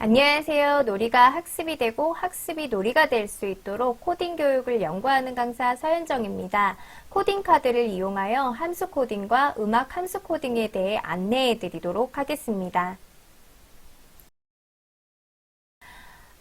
안녕하세요. 놀이가 학습이 되고 학습이 놀이가 될 수 있도록 코딩 교육을 연구하는 강사 서현정입니다. 코딩 카드를 이용하여 함수 코딩과 음악 함수 코딩에 대해 안내해 드리도록 하겠습니다.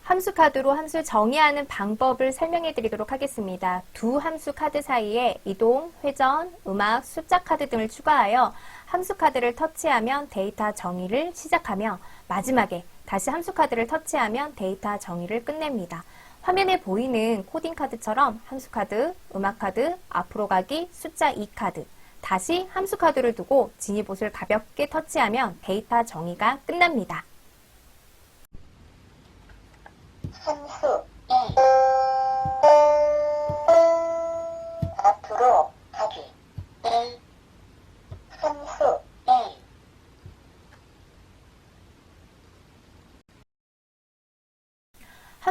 함수 카드로 함수 정의하는 방법을 설명해 드리도록 하겠습니다. 두 함수 카드 사이에 이동, 회전, 음악, 숫자 카드 등을 추가하여 함수 카드를 터치하면 데이터 정의를 시작하며 마지막에 다시 함수 카드를 터치하면 데이터 정의를 끝냅니다. 화면에 보이는 코딩 카드처럼 함수 카드, 음악 카드, 앞으로 가기, 숫자 2 카드, 다시 함수 카드를 두고 진입옷을 가볍게 터치하면 데이터 정의가 끝납니다. 함수 2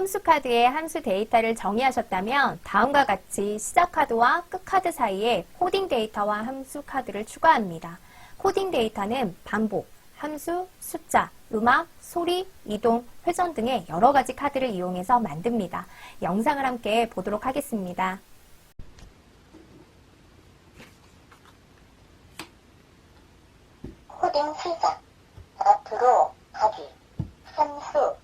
함수 카드에 함수 데이터를 정의하셨다면 다음과 같이 시작 카드와 끝 카드 사이에 코딩 데이터와 함수 카드를 추가합니다. 코딩 데이터는 반복, 함수, 숫자, 음악, 소리, 이동, 회전 등의 여러 가지 카드를 이용해서 만듭니다. 영상을 함께 보도록 하겠습니다. 코딩 시작 앞으로 가기 함수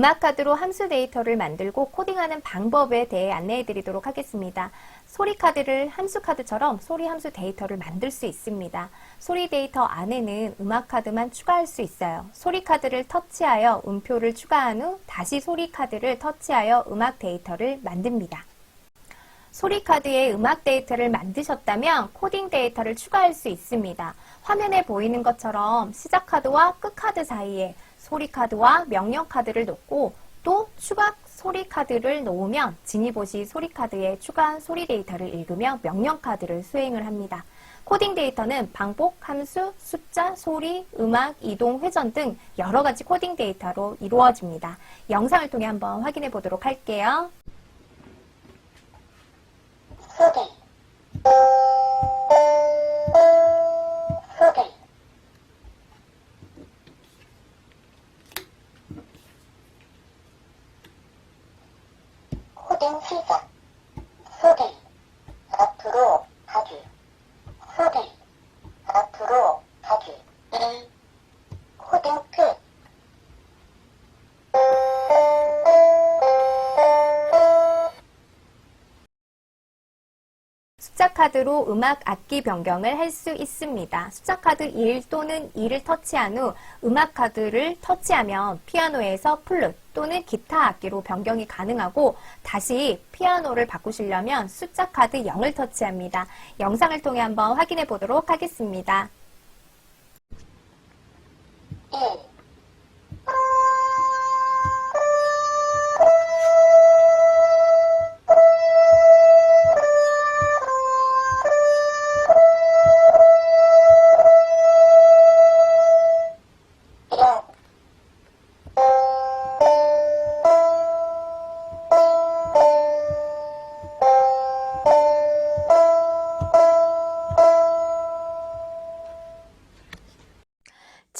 음악 카드로 함수 데이터를 만들고 코딩하는 방법에 대해 안내해 드리도록 하겠습니다. 소리 카드를 함수 카드처럼 소리 함수 데이터를 만들 수 있습니다. 소리 데이터 안에는 음악 카드만 추가할 수 있어요. 소리 카드를 터치하여 음표를 추가한 후 다시 소리 카드를 터치하여 음악 데이터를 만듭니다. 소리 카드에 음악 데이터를 만드셨다면 코딩 데이터를 추가할 수 있습니다. 화면에 보이는 것처럼 시작 카드와 끝 카드 사이에 소리 카드와 명령 카드를 놓고 또 추가 소리 카드를 놓으면 진입옷이 소리 카드에 추가한 소리 데이터를 읽으며 명령 카드를 수행을 합니다. 코딩 데이터는 반복, 함수, 숫자, 소리, 음악, 이동, 회전 등 여러 가지 코딩 데이터로 이루어집니다. 영상을 통해 한번 확인해 보도록 할게요. 소리 코딩 시작. 소리 앞으로 가기. 소리 앞으로 가기. 1 코딩 끝 숫자 카드로 음악 악기 변경을 할 수 있습니다. 숫자 카드 1 또는 2를 터치한 후 음악 카드를 터치하면 피아노에서 플룻 또는 기타 악기로 변경이 가능하고 다시 피아노를 바꾸시려면 숫자 카드 0을 터치합니다. 영상을 통해 한번 확인해 보도록 하겠습니다. 1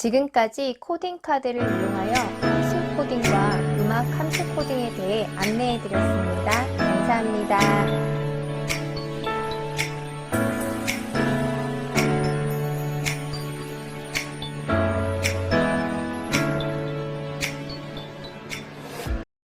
지금까지 코딩 카드를 이용하여 함수 코딩과 음악 함수 코딩에 대해 안내해 드렸습니다. 감사합니다.